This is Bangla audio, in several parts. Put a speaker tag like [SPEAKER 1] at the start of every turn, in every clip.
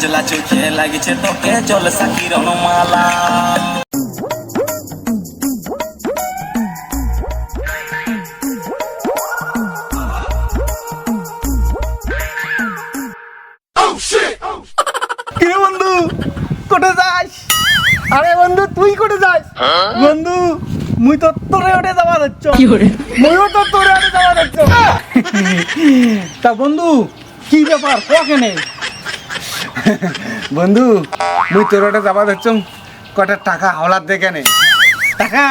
[SPEAKER 1] কাজলা চোখে লাগিছে তোকে জলসা কিরণ মালা।
[SPEAKER 2] বন্ধু? কোটে যাস? আরে বন্ধু তুই কোটে যাস? বন্ধু মুই তো তোরে ওটে যাওয়া যাচ্ছ মুইও তো তোরে ওটে যাওয়া যাচ্ছ তা বন্ধু কি ব্যাপার? কেনে?
[SPEAKER 3] বন্ধু মুই তোর ওটা যাবা যাচ্ছ কটা টাকা হাওলাত দে কেনে।
[SPEAKER 2] টাকা?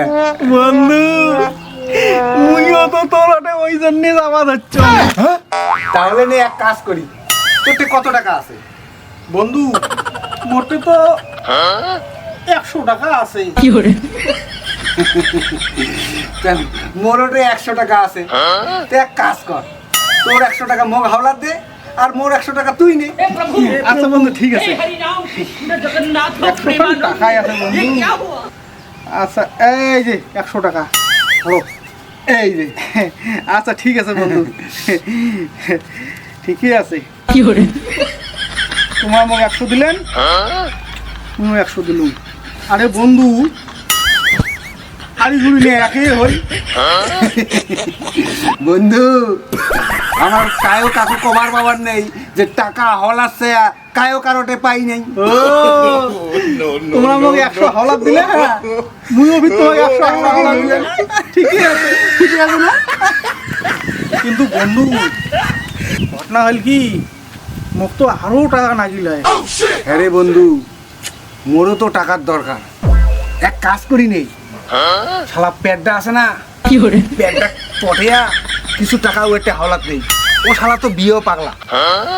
[SPEAKER 2] বন্ধু মুইও তো তোর ওটে ওই জন্যে যাওয়া যাচ্ছ
[SPEAKER 3] হ্যাঁ? তাহলে নে এক কাজ করি তোরতে কত টাকা আছে?
[SPEAKER 2] বন্ধু মোটে তো একশো টাকা আছে।
[SPEAKER 3] কেন? মোর ওটে একশো টাকা আছে। তুই এক কাজ কর তোর একশো টাকা মোক হাওলাত দে আর মোর একশো টাকা তুই নে।
[SPEAKER 2] আচ্ছা বন্ধু ঠিক আছে। আছে বন্ধু। আচ্ছা এই যে একশো টাকা। হলো এই যে। আচ্ছা ঠিক আছে বন্ধু। ঠিকই আছে। কি করে তোমার মোর একশো দিলেন? তুমি একশো দিলুম। আরে বন্ধু আরে গুলি নিয়ে একই হই।
[SPEAKER 3] বন্ধু। আমার কায়ো কাকু কমার বাবার নেই যে টাকা হলাচ্ছে কায়ো কারোটে পাই নেই।
[SPEAKER 2] ও তোমরা মোক একশো হলাপ দিলে? না মুইও ভি একশো হলাপ দিলে। ঠিকই আছে ঠিকই আছে না? কিন্তু বন্ধু ঘটনা হল কি মোক তো আরও টাকা নাগিল
[SPEAKER 3] হ্যাঁ। রে বন্ধু মোরও তো টাকার দরকার। এক কাজ করি নেই শালা প্যাডটা আছে না? প্যাডটা পটেয়া কিছু টাকা ও একটা হাওলাত নেই। ও শালা তো বিয়েও পাগলা।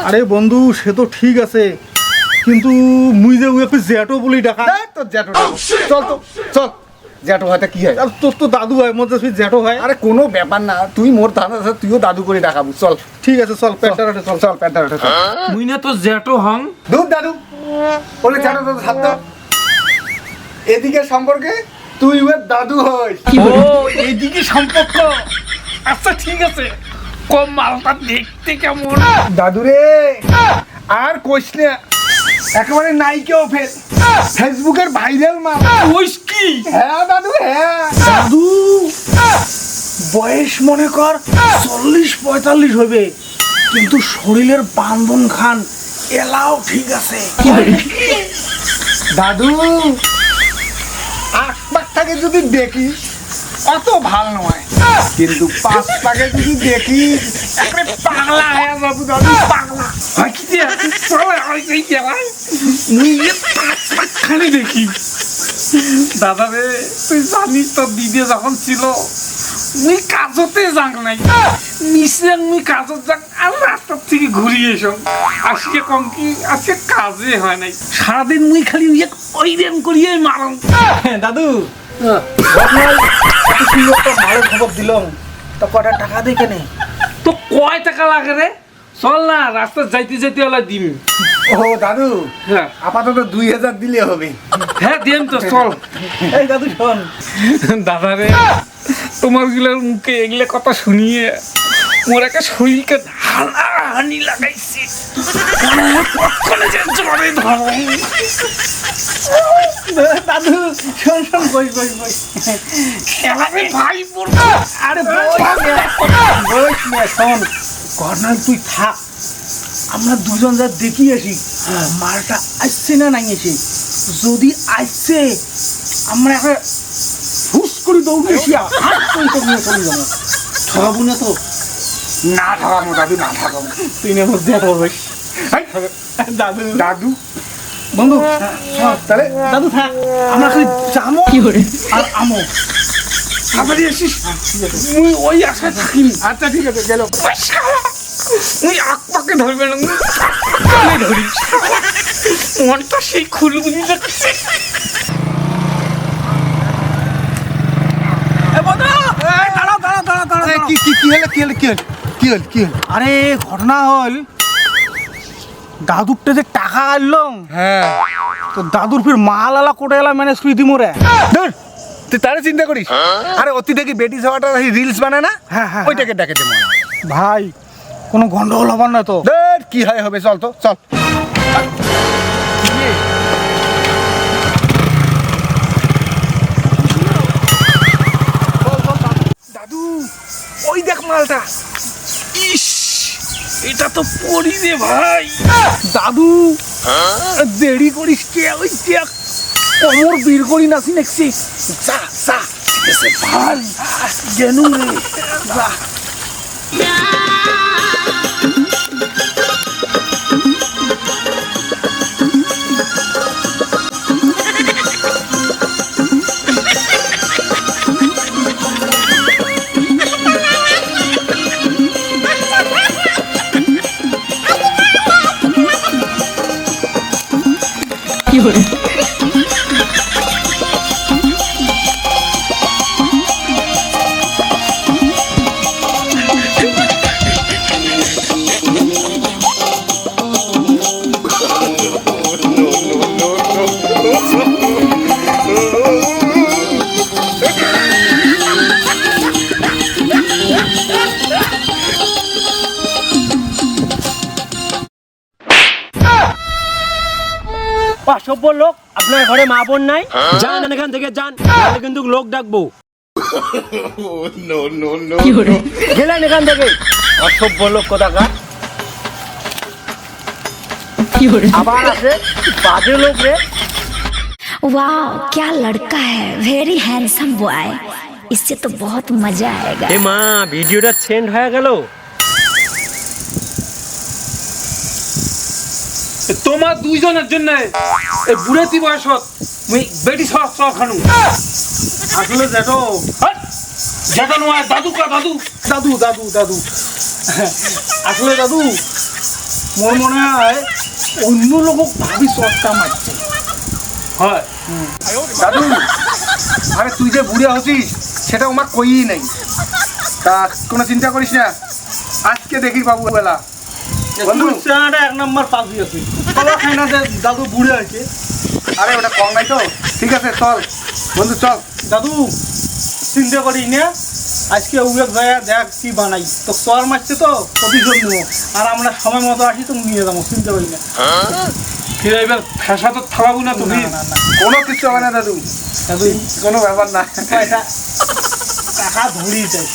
[SPEAKER 2] আরে বন্ধু সে তো ঠিক আছে কিন্তু মুই যে একটু জ্যাটো বলি
[SPEAKER 3] দেখ তোর জ্যাঠো চল তো চল। জ্যাঠো হয়তো কি হয়?
[SPEAKER 2] আর তোর তো দাদু হয় মধ্যে তুই জ্যাটো হয়।
[SPEAKER 3] আরে কোনো ব্যাপার না তুই মোর দাদা আছে তুইও দাদু করে টাকাবু চল।
[SPEAKER 2] ঠিক আছে চল প্যান্টার চল।
[SPEAKER 3] চল প্যাডটা ওঠে
[SPEAKER 4] মুই না তো জ্যাটো হং।
[SPEAKER 3] দূর দাদু বলে জ্যাঠো তো দাও। এদিকে সম্পর্কে তুই ওর দাদু হইস।
[SPEAKER 4] ও এইদিকে সম্পর্ক? আচ্ছা ঠিক আছে। কম মালটা দেখতে কেমন?
[SPEAKER 3] দাদুরে আর কইস না একেবারে নাইকেও ফেল ফেসবুকের ভাইরাল মাল।
[SPEAKER 4] ওইস কি?
[SPEAKER 3] হ্যাঁ দাদু হ্যাঁ।
[SPEAKER 2] দাদু? বয়স মনে কর চল্লিশ পঁয়তাল্লিশ হবে। কিন্তু শরীরের বান্ধন খান এলাও ঠিক আছে।
[SPEAKER 3] দাদু পাক যদি দেখি অত ভালো নয়। কিন্তু পাঁচ পাকে যদি দেখি। পাগলা হয়ে যাব দাদু পাগলা।
[SPEAKER 4] হয় যে? খালি দেখি। দাদা রে তুই জানিস তোর দিদি যখন ছিল মুই কাজতে যাক নাই। মিশে মুই কাজত যাক আর রাস্তার থেকে ঘুরিয়ে এসো। আজকে কম কি? আজকে কাজে হয় নাই। সারাদিন মুই খালি ওই রেম করিয়ে মারম।
[SPEAKER 2] দাদু মালের খবর দিলাম। তা কটা টাকা দিয়ে কেনে
[SPEAKER 4] তো কয় টাকা লাগে রে? চল না রাস্তা যাইতে দিম।
[SPEAKER 3] ও দাদু
[SPEAKER 4] হ্যাঁ।
[SPEAKER 3] আপাতত দুই হাজার দিলে হবে।
[SPEAKER 4] হ্যাঁ দিম তো চল।
[SPEAKER 2] এই দাদু শোন।
[SPEAKER 4] দাদা রে তোমারগুলোর মুখে এগুলো কথা শুনিয়ে মোর একটা শরীরকে হানি লাগাইছে। কখনো যে জ্বরে ধরো
[SPEAKER 2] দাদু শোন শোন বই বই বই।
[SPEAKER 4] খেলাবে ভাই পড়ব
[SPEAKER 2] আরে বই শোন ঘটনায় তুই থাক। আমরা দুজন যা দেখি আসি মালটা আসছে না নাই এসে? যদি আসছে আমরা একটা হুস করে দৌড়ে এসি হাত করে তো নিয়ে চলে যাব। ঠকাবো না তো।
[SPEAKER 3] না ঠকাবো দাদু না
[SPEAKER 2] তুই না মধ্যে এত দাদু।
[SPEAKER 3] দাদু।
[SPEAKER 2] বন্ধু
[SPEAKER 3] তাহলে
[SPEAKER 2] দাদু থাক আমরা খালি জামো আর আমো।
[SPEAKER 4] তাড়াতাড়ি আসিস? মুই ওই আশায় থাকিনি।
[SPEAKER 3] আচ্ছা ঠিক আছে গেল।
[SPEAKER 4] মুই আকপাকে ধরবে না। ধরিস মনটা সেই খুলগুলি
[SPEAKER 2] দাঁড়াও
[SPEAKER 3] কি কি কি হলো কি হলো কি হলো? কি হলো কি হলো?
[SPEAKER 2] আরে ঘটনা হল দাদুরটা যে টাকা আনলাম
[SPEAKER 3] হ্যাঁ।
[SPEAKER 2] তো দাদুর ফির মাল আলা কোটে এলা ম্যানেজ করে দিমো রে।
[SPEAKER 3] ধুর, তুই তারে চিন্তা করিস? আরে অতি দেখি বেটি সবাটা রিলস বানায় না?
[SPEAKER 2] হ্যাঁ, হ্যাঁ,
[SPEAKER 3] ওইটাকে ডেকে দে
[SPEAKER 2] ভাই কোনো গন্ডগোল হবার না তো।
[SPEAKER 3] ধুর, কি হয় হবে? চল তো চল। দাদু ওই দেখ মালটা।
[SPEAKER 4] এটা তো পড়ি রে ভাই।
[SPEAKER 2] দাদু দেরি করিস কে ওই কমর বীর করি নাসি নেক্সি যা যা। ভাই গেনু রে। যা।
[SPEAKER 5] অসভ্য লোক আপনার ঘরে মা বোন নাই যান এখান থেকে যান নাহলে কিন্তু লোক ডাকবো গেলেন এখান থেকে অসভ্য লোক কোথাকার আবার আছে বাজে লোক রে
[SPEAKER 6] वाह क्या लड़का है वेरी हैंडसम बॉय इससे तो बहुत मजा आएगा
[SPEAKER 5] এ মা ভিডিওটা সেন্ড হয়ে গেল
[SPEAKER 4] তোমার দুইজনের জন্য বুড়েতি বয়সত মুই বেটি সহ সহ খানু।
[SPEAKER 2] আসলে দেখো
[SPEAKER 4] যেটা নয়, দাদু কা দাদু?
[SPEAKER 2] দাদু দাদু দাদু। আসলে দাদু, মোর মনে হয় অন্য লোক ভাবি চটকা মারছে।
[SPEAKER 4] হয়।
[SPEAKER 3] দাদু, আরে তুই যে বুড়ে হচ্ছিস, সেটা আমার কই নাই। তা কোনো চিন্তা করিস না। আজকে দেখি বাবু বেলা বন্ধু।
[SPEAKER 2] চেহারাটা এক নম্বর পাবি আছে। বলা খাই না যে দাদু বুড়ে আছে।
[SPEAKER 3] আরে ওটা কম নাই তো। ঠিক আছে চল। বন্ধু চল।
[SPEAKER 2] দাদু চিন্তা করি না। আজকে উবেক যায় দেখ কি বানাই। তো চর মারছে তো প্রতিশোধ নেব আর আমরা সময় মতো আসি তো নিয়ে যাব চিন্তা করি না।
[SPEAKER 4] ফিরে এবার ফ্যাসা তো থাকাবো না তুমি।
[SPEAKER 2] না, না, না।
[SPEAKER 3] কোনো কিছু হবে না দাদু।
[SPEAKER 2] দাদু।
[SPEAKER 3] কোনো ব্যাপার না।
[SPEAKER 2] টাকা ধরিয়ে যায়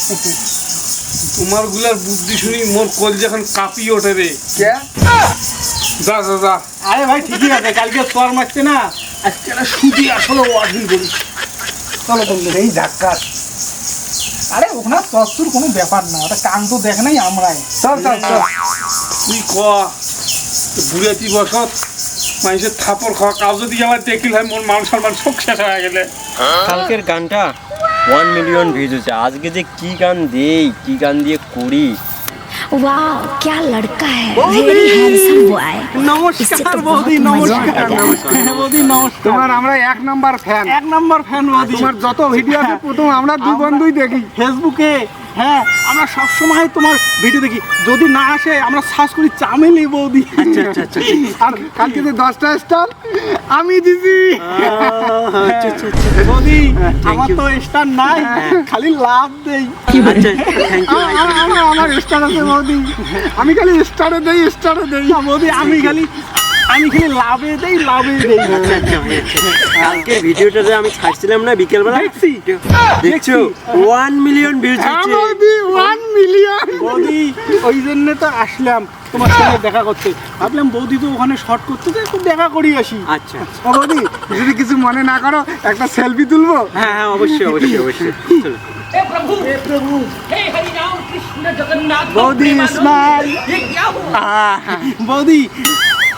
[SPEAKER 4] তোমারগুলার বুদ্ধি শুনি মোর কল যখন কাঁপি ওঠে রে।
[SPEAKER 3] কে?
[SPEAKER 4] যা যা যা।
[SPEAKER 2] আরে ভাই ঠিকই আছে কালকে চর মারছে না আজকে সুদি আসলে ওয়ার্ডিং করি চলো বন্ধু
[SPEAKER 3] এই ধাক্কা
[SPEAKER 2] আরে ওখানে তস্তুর কোনো ব্যাপার না ওটা কান তো দেখে নাই আমরাই।
[SPEAKER 3] চল চল চল।
[SPEAKER 4] তুই ক বুড়েতি বসত মানুষের থাপড় খাওয়া কাজ যদি আমার দেখিল হয় মোর মান সম্মান সব শেষ হয়ে গেলে।
[SPEAKER 5] কালকের গানটা ওয়ান মিলিয়ন ভিউজ হচ্ছে আজকে যে কি গান দেই কি গান দিয়ে করি
[SPEAKER 6] वाह क्या लड़का है वेरी हैंडसम बॉय इससे तो बहुत मजा आएगा
[SPEAKER 2] বৌদি নমস্কার
[SPEAKER 3] তোমার আমরা এক নাম্বার ফ্যান
[SPEAKER 2] এক নম্বর ফ্যান বৌদি
[SPEAKER 3] তোমার যত ভিডিও আছে প্রথম আমরা দুই বন্ধুই দেখি
[SPEAKER 2] ফেসবুকে হ্যাঁ আমরা সব সময় তোমার ভিডিও দেখি। যদি না আসে আমরা সার্চ করি চামেলি বৌদি। আচ্ছা আচ্ছা আচ্ছা
[SPEAKER 3] আর কালকে যে দশটা স্টার আমি দিছি।
[SPEAKER 2] বৌদি আমার তো স্টার নাই খালি লাভ দেই।
[SPEAKER 3] আমার আমার স্টার আছে বৌদি। আমি খালি স্টারে দেই স্টারে দেই।
[SPEAKER 2] বৌদি আমি খালি আমি খালি লাভে দেই লাভে দেই।
[SPEAKER 5] কালকে ভিডিওটা যে আমি ছাড়ছিলাম না বিকেলবেলা
[SPEAKER 2] দেখছি।
[SPEAKER 5] দেখছ? ওয়ান মিলিয়ন ভিউজ হচ্ছে
[SPEAKER 3] বৌদি ওয়ান মিলিয়ন
[SPEAKER 2] বৌদি ওই জন্য তো আসলাম তোমার সঙ্গে দেখা করতে। ভাবলাম বৌদি তো ওখানে শর্ট করতে তো একটু দেখা করি আসি।
[SPEAKER 5] আচ্ছা।
[SPEAKER 3] ও বৌদি যদি কিছু মনে না করো একটা সেলফি তুলবো?
[SPEAKER 5] হ্যাঁ হ্যাঁ অবশ্যই অবশ্যই অবশ্যই। চলো।
[SPEAKER 2] বৌদি স্মাইল বৌদি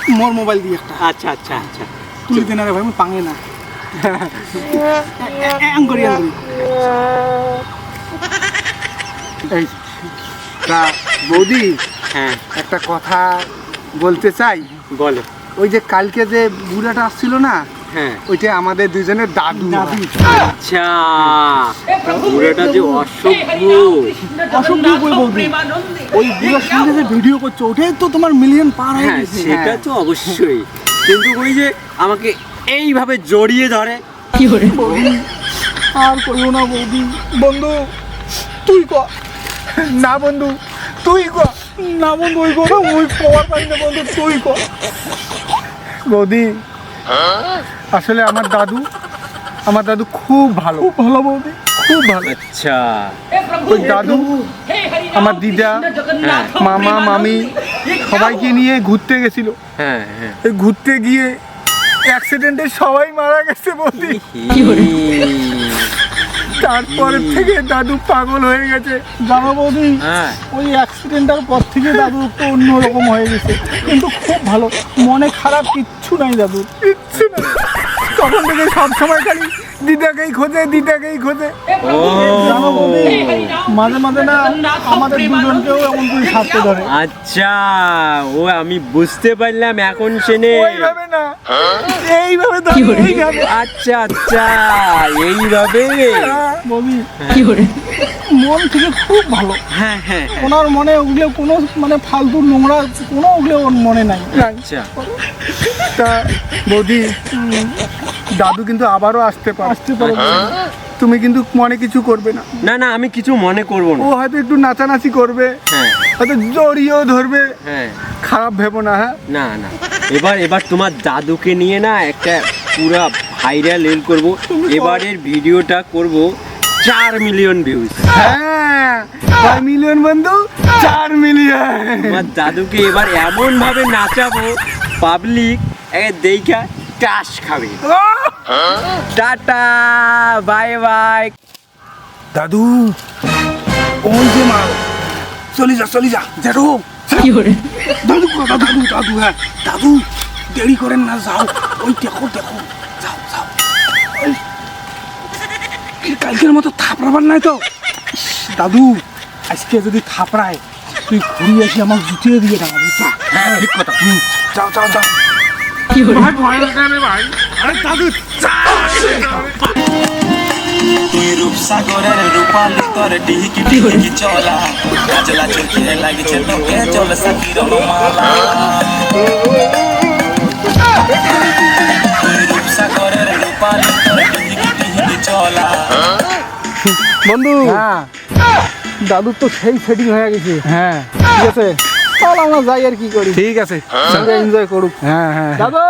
[SPEAKER 2] মোর মোবাইল দিয়ে একটা।
[SPEAKER 5] আচ্ছা আচ্ছা আচ্ছা।
[SPEAKER 2] তুলি দেন রে ভাই আমি পাঙে না। করি আমি
[SPEAKER 3] এই তা বৌদি
[SPEAKER 5] হ্যাঁ।
[SPEAKER 3] একটা কথা বলতে চাই।
[SPEAKER 5] বলো।
[SPEAKER 3] ওই যে কালকে যে বুড়াটা আসছিল না ওইটা আমাদের দুজনের দাদু।
[SPEAKER 2] দাদু।
[SPEAKER 5] আচ্ছা। পুরোটা যে অসভ্য।
[SPEAKER 2] অসভ্য বৌদি ওই বুড়ার সঙ্গে যে ভিডিও করছ ওটাই তো তোমার মিলিয়ন পার হয়ে
[SPEAKER 5] হ্যাঁ
[SPEAKER 2] গেছে।
[SPEAKER 5] সেটা তো অবশ্যই। কিন্তু ওই যে আমাকে এইভাবে জড়িয়ে ধরে। কি করে?
[SPEAKER 2] আর কইও না বৌদি। বন্ধু তুই ক?
[SPEAKER 3] না বন্ধু তুই কর না বন্ধু ওই কথা ওই কর পাই না বন্ধু তুই কর বৌদি আসলে আমার দাদু আমার দাদু খুব ভালো। খুব ভালো বৌদি। খুব ভালো।
[SPEAKER 5] আচ্ছা।
[SPEAKER 3] ওই দাদু আমার দিদা
[SPEAKER 5] হ্যাঁ।
[SPEAKER 3] মামা মামি সবাইকে নিয়ে ঘুরতে গেছিল।
[SPEAKER 5] হ্যাঁ হ্যাঁ।
[SPEAKER 3] ঘুরতে গিয়ে অ্যাক্সিডেন্টে সবাই মারা গেছে বৌদি। তারপরে থেকে দাদু পাগল হয়ে গেছে। বাবা বৌদি
[SPEAKER 5] হ্যাঁ।
[SPEAKER 2] ওই অ্যাক্সিডেন্টের পর থেকে দাদু একটু অন্যরকম হয়ে গেছে। কিন্তু খুব ভালো। মনে খারাপ কিচ্ছু নাই দাদু।
[SPEAKER 3] কিচ্ছু নাই। তখন থেকে সবসময় খালি দিদাকেই খোঁজে দিদাকেই খোঁজে।
[SPEAKER 2] জানো বৌদি মাঝে মাঝে না আমাদের দুজনকেও এমন করে সাথে ধরে।
[SPEAKER 5] আচ্ছা ও আমি বুঝতে পারলাম এখন সে নেই
[SPEAKER 3] ওইভাবে না। এইভাবে দাদু এইভাবে।
[SPEAKER 5] আচ্ছা আচ্ছা এইভাবে।
[SPEAKER 2] বৌদি মন থেকে খুব ভালো।
[SPEAKER 5] হ্যাঁ হ্যাঁ হ্যাঁ।
[SPEAKER 2] ওনার মনে ওগুলো কোনো মানে ফালতু নোংরা কোনো ওগুলো ওর মনে নাই।
[SPEAKER 5] আচ্ছা।
[SPEAKER 3] তা বৌদি দাদু কিন্তু আবারও আসতে পারে।
[SPEAKER 2] আসতে পারে
[SPEAKER 3] তুমি কিন্তু মনে কিছু করবে না।
[SPEAKER 5] না না আমি কিছু মনে করব না।
[SPEAKER 3] ও হয়তো একটু নাচানাচি করবে।
[SPEAKER 5] হ্যাঁ।
[SPEAKER 3] হয়তো জড়িয়েও ধরবে।
[SPEAKER 5] হ্যাঁ।
[SPEAKER 3] খারাপ ভেবো না হ্যাঁ?
[SPEAKER 5] না না। এবার এবার তোমার দাদুকে নিয়ে না একটা পুরা ভাইরাল এল করব। এবারের ভিডিওটা করব চার মিলিয়ন ভিউজ
[SPEAKER 3] হ্যাঁ। কয় মিলিয়ন বন্ধু চার মিলিয়ন
[SPEAKER 5] তোমার দাদুকে এবার এমন ভাবে নাচাবো পাবলিক দেখা টাস খাবে। টাটা বাই বাই।
[SPEAKER 3] দাদু ওই যে মা চলে যা চলে যা জেঠু দাদু কথা দাদু দাদু হ্যাঁ। দাদু দেরি করেন না যাও। ওই দেখো দেখো যাও যাও। কি কালকের মতো থাপড়াবার নাই তো? দাদু আজকে যদি থাপড়ায় তুই ঘুরিয়ে আসি আমার জুতিয়ে দিয়ে টাকা বুঝছা হ্যাঁ ঠিক কথা। হুম, যাও যাও যাও।
[SPEAKER 4] ভাই ভয় লাগে রে ভাই
[SPEAKER 3] আরে দাদু
[SPEAKER 1] তুই রূপসাগরের রূপালি তোর ডিহিকি ডিহিকি চলা কাজলা চোখে লাগিছে তোকে চল সাকি রণমালা তুই রূপসাগরের রূপালি তোর ডিহিকি ডিহিকি চলা
[SPEAKER 3] বন্ধু
[SPEAKER 2] হ্যাঁ দাদুর তো সেই সেটিং হয়ে গেছে
[SPEAKER 3] হ্যাঁ
[SPEAKER 2] ঠিক আছে চল আমরা যাই আর কি করি।
[SPEAKER 3] ঠিক আছে
[SPEAKER 2] এনজয় করুক।
[SPEAKER 3] হ্যাঁ হ্যাঁ।
[SPEAKER 2] দাদু!